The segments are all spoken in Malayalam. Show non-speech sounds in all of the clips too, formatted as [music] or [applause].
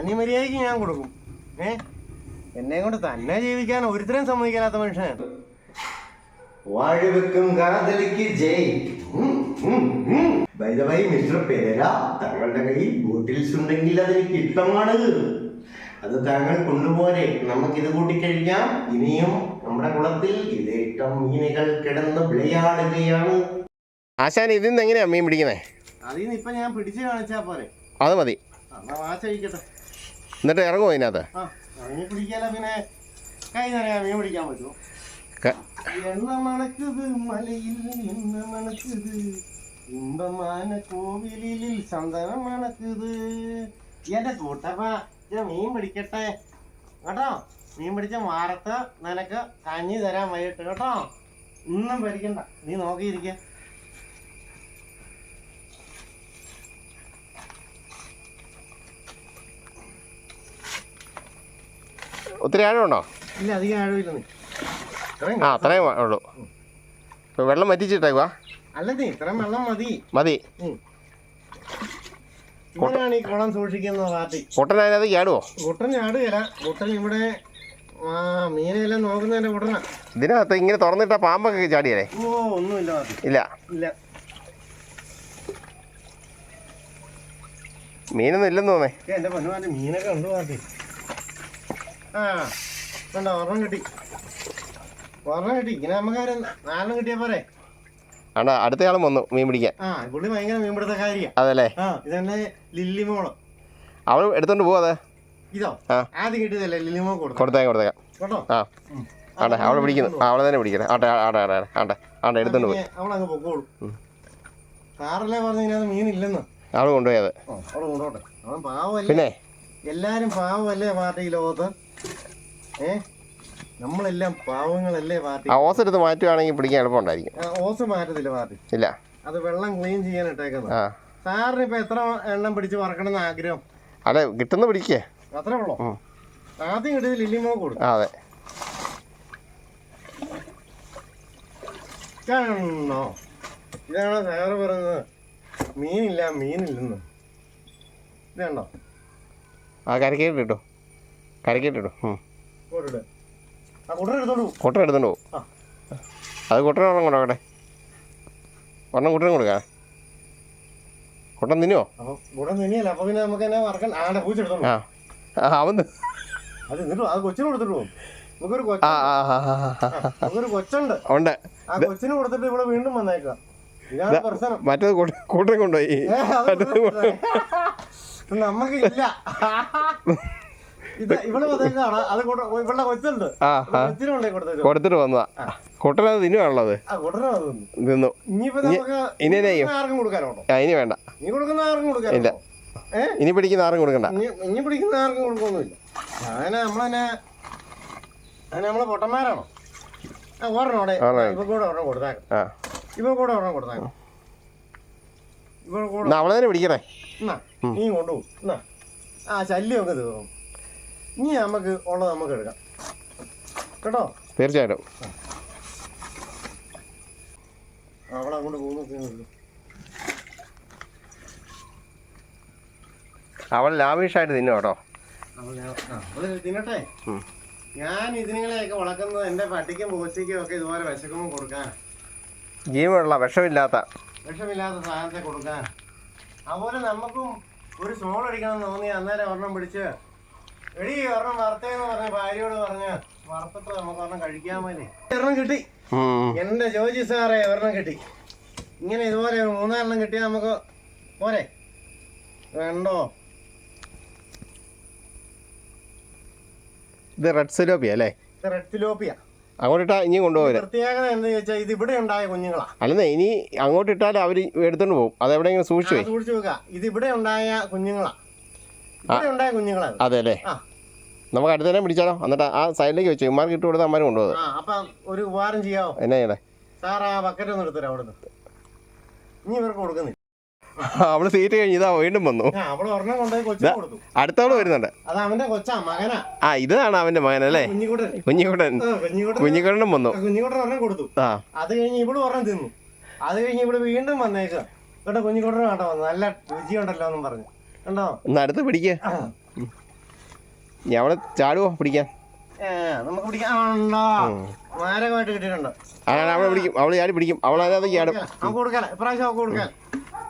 അന്യമര്യാദയ്ക്ക് ഞാൻ കൊടുക്കും. ഏ? എന്നെ കൊണ്ട് തന്നെ ജീവിക്കാൻ ഒരുത്തരം സമ്മതിക്കാത്ത മനുഷ്യനാണ് വാഴവെക്കും കാതലിക്ക് ജയ്. വൈദവായി മിസ്റ്റർ പേര തങ്ങളുടെ കയ്യിൽ ബോട്ടിൽസ് ഉണ്ടെങ്കിൽ അതെനിക്ക് ഇഷ്ടമാണ്. അത് താങ്കൾ കൊണ്ടുപോരെ. നമുക്കിത് കൂട്ടിക്കഴിഞ്ഞാൽ ഇനിയും നമ്മുടെ കുളത്തിൽ ഇതേറ്റം മീനുകൾ കിടന്ന് വിളയാടുകയാണ്. ആശാൻ ഇതിൽ നിന്ന് എങ്ങനെയാ മീൻ പിടിക്കുന്നത് അതിൽ നിന്ന് ഇപ്പൊ ഞാൻ പിടിച്ചു കാണിച്ചാ പോരെ. അത് മതി. എന്നാ വാശയിക്കട്ടെ എന്നിട്ട് ഇറങ്ങുമോ അതിനകത്ത് അതിനെ പിടിക്കാല പിന്നെ. കൈ മീൻ പിടിക്കാൻ പറ്റുമോ? ക- എണ്ണ മണക്കുത് മലയിൽ എണ്ണ മണക്കുത്. ഇമ്പമാന കോവിലിൽ ചന്ദനം മണക്കുത്. എന്റെ കൂട്ടപ്പ ഞാൻ മീൻ പിടിക്കട്ടെ. കേട്ടോ? മീൻ പിടിച്ച വാർത്ത നിനക്ക് കഞ്ഞി തരാൻ വൈകിട്ട് കേട്ടോ. ഒന്നും പഠിക്കണ്ട നീ നോക്കിയിരിക്ക. ഒത്തിരി ആഴമുണ്ടോ? ഇല്ല അധികം ആഴമില്ല ആ അത്രയും ഉള്ളൂ. വെള്ളം വറ്റിച്ചിട്ടേക്കുവാ. അല്ല നീ ഇത്രയും വെള്ളം മതി. മതി. ഉം. ഇവനാണ് ഈ കുളം സൂക്ഷിക്കുന്ന പാർട്ടി. പൊട്ടൻ അതിനകത്ത് ചാടുവോ? കുട്ടൻ ചാടുകയില്ല. കുട്ടൻ ഇവിടെ ആ മീനെല്ലാം നോക്കുന്നതിന്റെ കുട്ടനാ. ഇതിനകത്ത് ഇങ്ങനെ തുറന്നിട്ട പാമ്പൊക്കെ ചാടിയല്ലേ? ഓ ഒന്നുമില്ല പാർട്ടി. ഇല്ല. ഇല്ല. മീനൊന്നും ഇല്ലെന്ന് തോന്നേ എന്റെ പൊന്നുമാറ്റി മീനൊക്കെ ഉണ്ട് പാർട്ടി. ആ വേണ്ട ഒരെണ്ണം കിട്ടി. ഒരെണ്ണം കിട്ടി. ഇങ്ങനെ നമുക്കാര് നാലെണ്ണം കിട്ടിയാ പോരെ? ആണ്ടാ അടുത്തയാളും വന്നു മീൻ പിടിക്കാൻ. ആ പുള്ളി ഭയങ്കര മീൻപിടുത്തക്കാരിയാ അതല്ലേ? ആ ഇതന്നെ ലില്ലി മോൾ. അവൾ എടുത്തോണ്ട് പോവാ അതെ? ഇതോ. ആദ്യം കിട്ടിയതല്ലേ ലില്ലി മോൾ കൊടുത്തു കൊടുത്തേക്കാം കൊടുത്തേക്കാം. കേട്ടോ? ആ. ആണ്ടെ അവൾ പിടിക്കുന്നു. അവളെ തന്നെ പിടിക്കുന്നത് ആട്ടെ ആട്ടെ ആട്ടെ ആട്ടെ ആണ്ടെ എടുത്തോണ്ട് പോയി. അവളങ്ങ് പൊക്കോളൂ. ഉം. സാറല്ലേ പറഞ്ഞു ഇതിനകത്ത് മീനില്ലെന്ന്? അവൾ കൊണ്ടുപോയത് അവൾ അവൾ കൊണ്ടോട്ടെ അവൻ പാവമല്ലേ പിന്നെ? എല്ലാരും പാവമല്ലേ പാർട്ടി ഈ ലോകത്ത്? ഏ? നമ്മളെല്ലാം പാവങ്ങളല്ലേ പാർട്ടി? ആ ഓസ് എടുത്ത് മാറ്റുവാണെങ്കിൽ പിടിക്കാൻ എളുപ്പമുണ്ടായിരിക്കും ആ, ഓസ് മാറ്റത്തില്ല പാർട്ടി. ഇല്ല. അത് വെള്ളം ക്ലീൻ ചെയ്യാൻ ഇട്ടേക്കുന്നത് ആ. സാറിന് ഇപ്പൊ എത്ര എണ്ണം പിടിച്ച് വറക്കണം എന്ന് ആഗ്രഹം? അതെ കിട്ടുന്ന പിടിക്കേ. അത്രേ ഉള്ളൂ? ഉം. ആദ്യം കിട്ടിയത് ലില്ലിമോ ആ അതെ. കാണണോ. ഇതാണ് സാറ് പറയുന്നത് മീനില്ല മീനില്ലെന്ന്. ഇതാണോ ആ കരക്കേട്ട് കിട്ടോ കരക്കേട്ട് കിട്ടും ഉം. കൂട്ടിട്ട് ആ. കൂട്ടർ എടുത്തോളൂ കുട്ടൻ എടുത്തോണ്ട് പോകും. അത് കുട്ടൻ ഒരെണ്ണം കൊണ്ടോട്ടെ ഒരെണ്ണം കുട്ടനും കൊടുക്കാം കൊട്ടം തിന്നുവോ ആ അവൻ ഉണ്ട്. കൊച്ചിന് കൊടുത്തിട്ട് ഇവിടെ വീണ്ടും വന്നേക്കാം ഇതാണ് പ്രശ്നം. മറ്റേത് കൂട്ടം കൂട്ടൻ കൊണ്ടുപോയി. നമുക്ക് ഇല്ല കൊടുത്തിട്ട് വന്നതാ. കുട്ടനത് തിന്നുവാണല്ലോ അത് തിന്നു. ഇനി ഇനി വേണ്ട. ഇല്ല. ഇനി പിടിക്കുന്ന ആർക്കും കൊടുക്കണ്ട. ഇനി പിടിക്കുന്ന ആർക്കും കൊടുക്കൊന്നുമില്ല. അങ്ങനെ നമ്മളെന്നെ അങ്ങനെ നമ്മളെ പൊട്ടന്മാരാണോ? ഒരെണ്ണം. ഇവ കൂടെ ഒരെണ്ണം കൊടുത്താക്കാം. ആ. ഇവ കൂടെ ഒരെണ്ണം കൊടുത്താക്കാം. ഇവ കൂടെ എന്നാ അവളെ തന്നെ പിടിക്കണേ. നീ കൊണ്ടുപോകും. ആ ശല്യമൊക്കെ തീർന്നു. ഇനി നമുക്ക് ഉള്ളത് നമുക്ക് എടുക്കാം. കേട്ടോ? തീർച്ചയായിട്ടും. അവിടെ അങ്ങോട്ട് പോകുന്നു അവൾ ലാവിഷായിട്ട് തിന്നു കേട്ടോ. തിന്നട്ടെ. ഞാൻ ഇതിനെയൊക്കെ വളർത്തുന്നത് എന്റെ പട്ടിക്കും പൂച്ചയ്ക്കും ഒക്കെ ഇതുപോലെ വിശക്കുമ്പോൾ കൊടുക്കാൻ. ജീവനുള്ള വിഷമില്ലാത്ത. വിഷമില്ലാത്ത സാധനത്തെ കൊടുക്കാൻ. അതുപോലെ നമുക്കും ഒരു സോൾ അടിക്കണം എന്ന് തോന്നി അന്നേരം ഒരെണ്ണം പിടിച്ച് എടി ഒരെണ്ണം വറുത്തേന്ന് പറഞ്ഞ ഭാര്യയോട് പറഞ്ഞ് വറുത്തിട്ട് നമുക്ക് ഒരെണ്ണം കഴിക്കാൻ മതി ഒരെണ്ണം കിട്ടി. എന്റെ ജോജി സാറേ ഒരെണ്ണം കിട്ടി. ഇങ്ങനെ ഇതുപോലെ മൂന്നാലെണ്ണം കിട്ടിയാൽ നമുക്ക് പോരെ. വേണ്ടോ? ഇത് റെഡ് സിലോപ്പിയ അല്ലേ? ഇത് റെഡ് സിലോപ്പിയ അങ്ങോട്ടിട്ടാ ഇനി കൊണ്ടുപോകരുത് പ്രത്യേകത എന്താ ചോദിച്ചാൽ ഇത് ഇവിടെ ഉണ്ടായ കുഞ്ഞുങ്ങളാ. അല്ലെന്നേ ഇനി അങ്ങോട്ട് ഇട്ടാൽ അവർ എടുത്തോണ്ട് പോകും. അത് എവിടെയെങ്കിലും സൂക്ഷിച്ചു സൂക്ഷിച്ചു വെക്കുക ഇത് ഇവിടെ ഉണ്ടായ കുഞ്ഞുങ്ങളാ. ഉണ്ടായ കുഞ്ഞുങ്ങളാ ഇത്. അതെ അല്ലേ നമുക്ക് അടുത്ത് തന്നെ പിടിച്ചാലോ? എന്നിട്ട് ആ സൈഡിലേക്ക് വെച്ചു ഇമാർക്ക് ഇട്ട് കൊടുത്ത അമ്മാരും കൊണ്ടുപോകും. അപ്പൊ ഒരു ഉപകാരം ചെയ്യാമോ എന്നാ ചെയ്യണേ? സാർ ആ ബക്കറ്റ് ഒന്ന് എടുത്തരാ അവിടെ ഇനി ഇവർക്ക് കൊടുക്കുന്നില്ല. അവൾ സീറ്റ് കഴിഞ്ഞ് ഇതാ വീണ്ടും വന്നു. അടുത്തവൾ വരുന്നുണ്ട്. ആ ഇതാണ് അവന്റെ മകൻ അല്ലേ? കുഞ്ഞിക്കുട്ടൻ. കുഞ്ഞിക്കുട്ടനും വന്നു. ആ അത് കഴിഞ്ഞ് ഇവിടെ ഒരെണ്ണം തിന്നു. അത് കഴിഞ്ഞ് ഇവൾ വീണ്ടും വന്നേക്കുക കേട്ടോ കുഞ്ഞിക്കുട്ടൻ കേട്ടോ വന്നു നല്ല രുചിയുണ്ടല്ലോ എന്നും പറഞ്ഞു. എന്നാ അടുത്ത് പിടിക്കുക ചാടുവോ? പിടിക്കാൻ. ഒരുത്തരം നമുക്ക് പിടിക്കാൻ മാരകമായിട്ട് കിട്ടിയിട്ടുണ്ടോ. അവളെ പിടിക്കും. അവൾ ചാടി പിടിക്കും. അവൾ ചാടും. അവൾക്ക് കൊടുക്കാല. ഇപ്രാവശ്യം അവൾക്ക് കൊടുക്കാൻ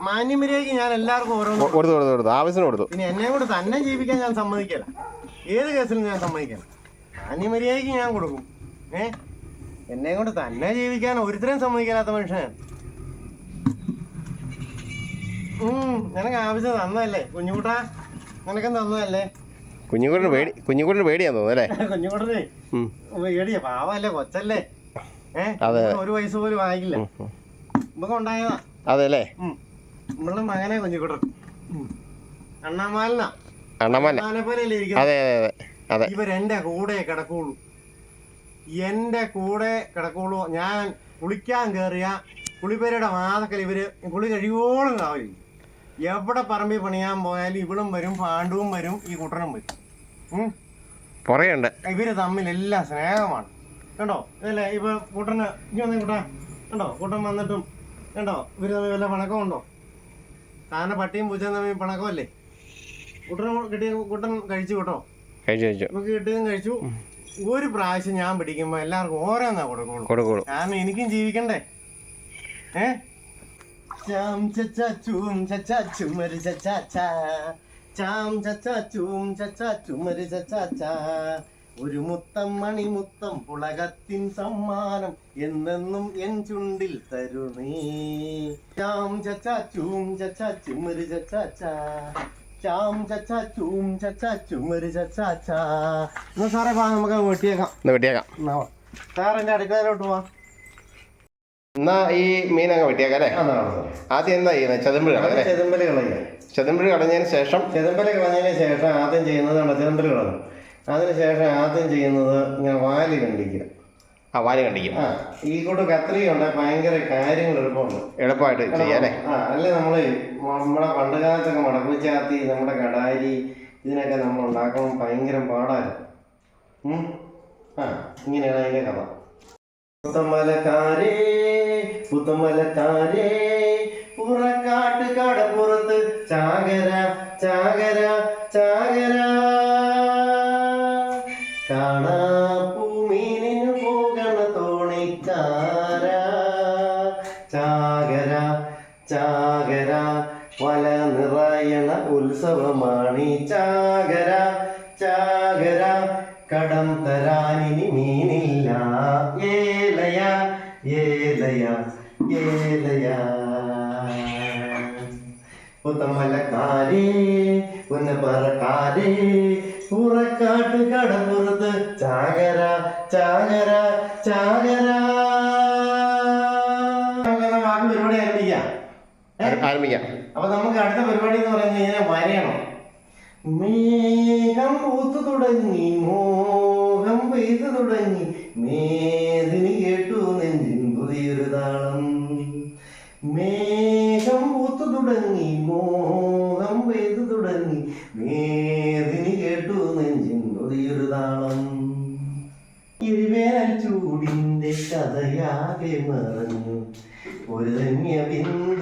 മാന്യമര്യാദയ്ക്ക് ഞാൻ എല്ലാവർക്കും ഓരോന്ന് കൊ- കൊടുത്തു കൊടുത്തു കൊടുത്തു. ആവശ്യത്തിന് കൊടുത്തു. പിന്നെ എന്നെ കൂടെ തന്നെ ജീവിക്കാൻ ഞാൻ സമ്മതിക്കില്ല. ഏത് കേസിലും ഞാൻ സമ്മതിക്കില്ല. ഞാൻ കൊടുക്കും. ഏ? എന്നെ കൊണ്ട് തന്നെ ജീവിക്കാൻ സമ്മതിക്കാത്ത മനുഷ്യനാണ് നിനക്ക് ആവശ്യം തന്നതല്ലേ? കുഞ്ഞുകൂട്ടാ നിനക്കും തന്നതല്ലേ? കുഞ്ഞുകുട്ടിന് പേടി കുഞ്ഞുകുട്ടിന് പേടിയാന്ന് തോന്നുന്നു അല്ലേ [laughs] കുഞ്ഞുകൂട്ടനെ. പേടിയ പാവല്ലേ കൊച്ചല്ലേ? അതെ. ഒരു വയസ്സ് പോലും ആയില്ല. നമുക്ക് ഉണ്ടായതാ. അതെ അല്ലേ മകനെ കുഞ്ഞുകൂട്ടൻ. അണ്ണാമാലനാ. പോലെയല്ലേ അതെ അതെ ഇവരെന്റെ കൂടെ കിടക്കുള്ളൂ. എന്റെ കൂടെ കിടക്കുള്ളൂ. ഞാൻ കുളിക്കാൻ കേറിയ കുളിപ്പേരയുടെ വാതക്കൽ ഇവർ കുളി കഴിയോളം കാവില്ല. എവിടെ പറമ്പിൽ പണിയാൻ പോയാലും ഇവളും വരും പാണ്ഡുവും വരും ഈ കുട്ടനും വരും. പറയണ്ട. ഇവർ തമ്മിൽ എല്ലാം സ്നേഹമാണ്. കണ്ടോ? ഇതല്ലേ? ഇപ്പൊ കുട്ടന് ഇനി വന്നേ കുട്ടാ. കണ്ടോ? കുട്ടൻ വന്നിട്ടും കണ്ടോ? ഇവർ തമ്മിൽ വല്ല പണക്കമുണ്ടോ താനെ പട്ടിയും പൂച്ചയും തമ്മിൽ പണക്കമല്ലേ? കുട്ടന് കിട്ടിയ കുട്ടൻ കഴിച്ചു കേട്ടോ? നമുക്ക് കിട്ടിയതും കഴിച്ചു. ഒരു പ്രാവശ്യം ഞാൻ പിടിക്കുമ്പോ എല്ലാവർക്കും ഓരോന്നാ കൊടുക്കുള്ളൂ. കൊടുക്കുള്ളൂ. കാരണം എനിക്കും ജീവിക്കണ്ടേ? ഏ? ചാം ചച്ചാ ചൂം ചച്ചാ ചുമര് ചച്ചാ ചാ. ചാം ചച്ചാ ചൂം ചച്ചാ ചുമര് ചച്ചാ ചാ. ഒരു മുത്തം മണിമുത്തം പുളകത്തിൻ സമ്മാനം എന്നെന്നും എൻ ചുണ്ടിൽ തരുണേ ചാം ചച്ചാ ചൂം ചച്ചാ ചുമര് ചച്ചാ ചാ. ചാം ചച്ചാ ചൂം ചച്ചാ ചുമര് ചച്ചാ ചാ. എന്നാ സാറേ വാ നമുക്ക് വെട്ടിയേക്കാം വെട്ടിയേക്കാം എന്റെ അടുക്കളയിലോട്ട് പോവാ എന്നാ ഈ മീൻ അങ്ങ് വെട്ടിയേക്കാം അല്ലേ ആദ്യം എന്താ ചെയ്യുന്നത്? ചെതമ്പഴി കളഞ്ഞ അല്ലേ ചെതമ്പൽ കളയുക. ചെതമ്പഴി കളഞ്ഞതിന് ശേഷം? ചെതമ്പൽ കളഞ്ഞതിന് ശേഷം ആദ്യം ചെയ്യുന്നത് ചെതമ്പൽ കളഞ്ഞു. അതിനുശേഷം ആദ്യം ചെയ്യുന്നത് ഇങ്ങനെ വാൽ കണ്ടിക്കുക ആ വാൽ കണ്ടിക്കും ആ ഈ കൂട്ട് കത്രിയുണ്ട് ഭയങ്കര കാര്യങ്ങൾ എളുപ്പമുണ്ട്. എളുപ്പമായിട്ട് ചെയ്യാം അല്ലേ ആ അല്ലെ നമ്മൾ നമ്മളെ പണ്ട് കാലത്തൊക്കെ മടക്കുചാത്തി നമ്മുടെ കടാരി ഇതിനൊക്കെ നമ്മൾ ഉണ്ടാക്കുമ്പോൾ ഭയങ്കര പാടായിരുന്നു. ആ ഇങ്ങനെയാണ് അതിന്റെ കഥ. പുത്തമലക്കാരേ പുത്തമലക്കാരേ പുറക്കാട്ട് കടപ്പുറത്ത് ചാകര ചാകര ചാകര. ഏലയ പുത്തമലക്കാരേ പുന്നപ്പറക്കാരേ പുറക്കാട്ട് കടപ്പുറത്ത്. ചാകര ചാകര ചാകര. ബാക്കി പരിപാടി ആരംഭിക്കാം? ആരംഭിക്കാം. അപ്പൊ നമുക്ക് അടുത്ത പരിപാടി എന്ന് പറയുന്നത് കഴിഞ്ഞാൽ വരയണം. മേഘം പൂത്തു തുടങ്ങി മോഹം പെയ്തു തുടങ്ങി മേദിനി മേഘം പൂത്തു തുടങ്ങി മോഹം പെയ്തു തുടങ്ങി. മേദിനി കേട്ടു നെഞ്ചിൻ താളം ഇരുവേനൽ ചൂടിന്റെ കഥയാകെ മറഞ്ഞു. ഒരു ധന്യ ബിന്ദുവിൽ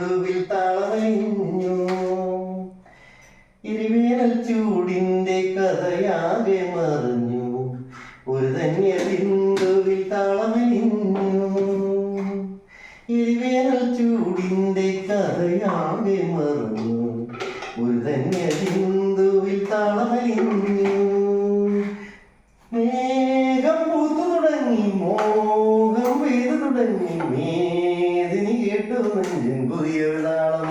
മോഹം പെയ്തു തുടങ്ങി മേദിനി കേട്ടു നെഞ്ചിൻ പുതിയൊരു താളം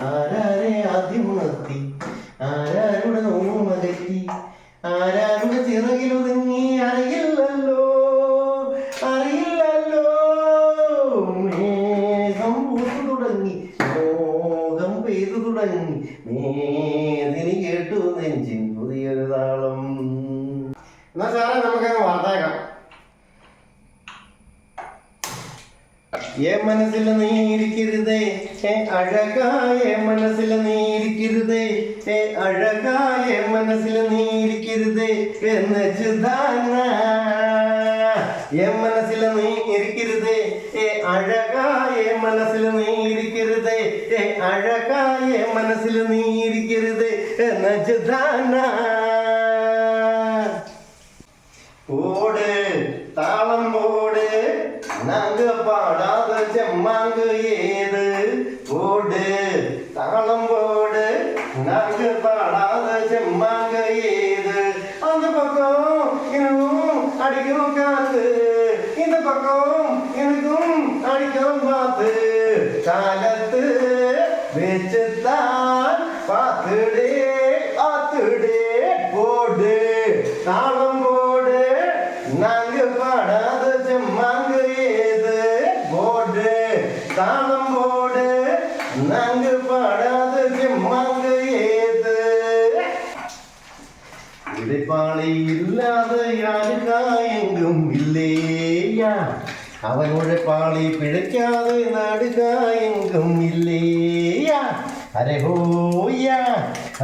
ആരാരെ ആദ്യം ഉണർത്തി? ആരാരുടെ നോമകറ്റി ആരാരുടെ ചിറകിലൊതുങ്ങി അറിയില്ലല്ലോ. അറിയില്ലല്ലോ. മേഘം പൂത്തു തുടങ്ങി. മോഹം പെയ്തു തുടങ്ങി. മേദിനി കേട്ടു നെഞ്ചിൻ പുതിയൊരു താളം എന്നാ സാറേ നമുക്കങ്ങ് വാർത്തേക്കാം ഏ മനസ്സിൽ നീരിക്കരുതേ ഏ അഴകായ മനസ്സിൽ നീരിക്കരുതേ ഏ അഴകായ മനസ്സിൽ നീരിക്കരുതേ എന്ന ചുധാന ഏ മനസ്സിൽ നീ ഇരിക്കരുതേ ഏ അഴകായ മനസ്സിൽ നീ ഇരിക്കരുതേ ഏ അഴകായ മനസ്സിൽ നീ ഇരിക്കരുതേ എന്ന ചുധാന ഓട് താളം പോ. நான்கு ஏது ஓடு தாளம் போடு நான்கு பாடாத செம்மாங்க ஏது. அந்த பக்கம் எனக்கும் அடிக்கும் காத்து இந்த பக்கம் எனக்கும் அடிக்கும் காத்து. காலத்து வச்சுத்தான் பார்த்துடு தாளம் போடு நாங்க பாடாத செம்மாங்க ஏது உழைப்பாளை இல்லாத யாருக்கா எங்கும் இல்லையா அவன் உழைப்பாளை பிழைக்காத நாடுகா எங்கும் இல்லையா அரே ஹோயா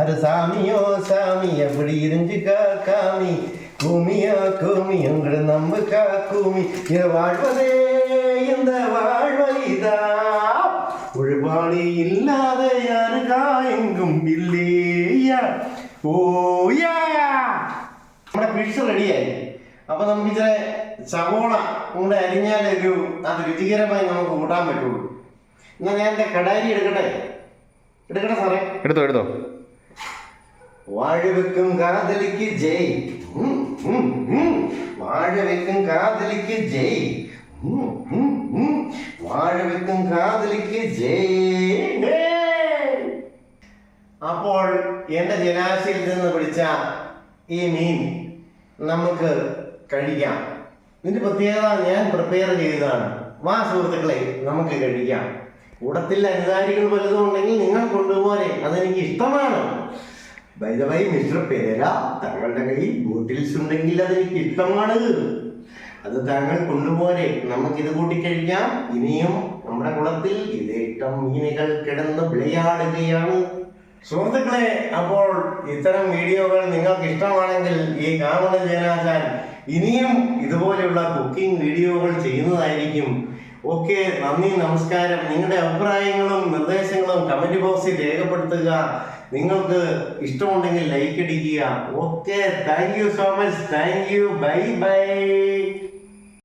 அரு சாமியோ சாமி அப்படி இருந்துக்கா காமி கூமியா கூமி எங்களை நம்புக்கா கூமி இது வாழ்வதே இந்த ഇതാ. ഒഴിവാളി ഇല്ലാതെ നമ്മുടെ പിഷ് റെഡിയായി. അപ്പൊ നമുക്ക് ഇച്ചിരി സവോള കൂടെ അരിഞ്ഞാൽ അത് രുചികരമായി നമുക്ക് കൂട്ടാൻ പറ്റുള്ളൂ. എന്നാ ഞാൻ എന്റെ കടാരി എടുക്കട്ടെ? എടുക്കട്ടെ സാറേ? എടുത്തോ എടുത്തോ. വാഴവെക്കും കാതലിക്ക് ജയ്. വാഴവെക്കും കാതലിക്ക് ജയ്. ഉം ഉം ഉം. ഉം, ഉം, ഉം. വാഴ വെക്കും കാതലിക്ക് അപ്പോൾ എന്റെ ജലാശയിൽ നിന്ന് പിടിച്ച ഈ മീൻ നമുക്ക് കഴിക്കാം. ഇതിന്റെ പ്രത്യേകത ഞാൻ പ്രിപ്പയർ ചെയ്തതാണ്. വാ സുഹൃത്തുക്കളെ നമുക്ക് കഴിക്കാം. കൂടത്തിൽ അനുകാരികൾ വലുതും ഉണ്ടെങ്കിൽ നിങ്ങൾ കൊണ്ടുപോലെ അതെനിക്ക് ഇഷ്ടമാണ്. വൈദവായി മിസ്റ്റർ പേര തങ്ങളുടെ കയ്യിൽ ബോട്ടിൽസ് ഉണ്ടെങ്കിൽ അതെനിക്ക് ഇഷ്ടമാണ്. അത് താങ്കൾ കൊണ്ടുപോരെ. നമുക്കിത് ഇത് കൂട്ടിക്കഴിഞ്ഞാം ഇനിയും നമ്മുടെ കുളത്തിൽ ഇതേറ്റം മീനുകൾ കിടന്ന് വിളയാടുകയാണ്. സുഹൃത്തുക്കളെ അപ്പോൾ ഇത്തരം വീഡിയോകൾ നിങ്ങൾക്ക് ഇഷ്ടമാണെങ്കിൽ ഈ കാണുന്ന ജനാചാൻ ഇനിയും ഇതുപോലെയുള്ള കുക്കിംഗ് വീഡിയോകൾ ചെയ്യുന്നതായിരിക്കും. ഓക്കെ നന്ദി നമസ്കാരം. നിങ്ങളുടെ അഭിപ്രായങ്ങളും നിർദ്ദേശങ്ങളും കമന്റ് ബോക്സിൽ രേഖപ്പെടുത്തുക. നിങ്ങൾക്ക് ഇഷ്ടമുണ്ടെങ്കിൽ ലൈക്ക് അടിക്കുക. Okay thank you so much. Thank you. Bye bye.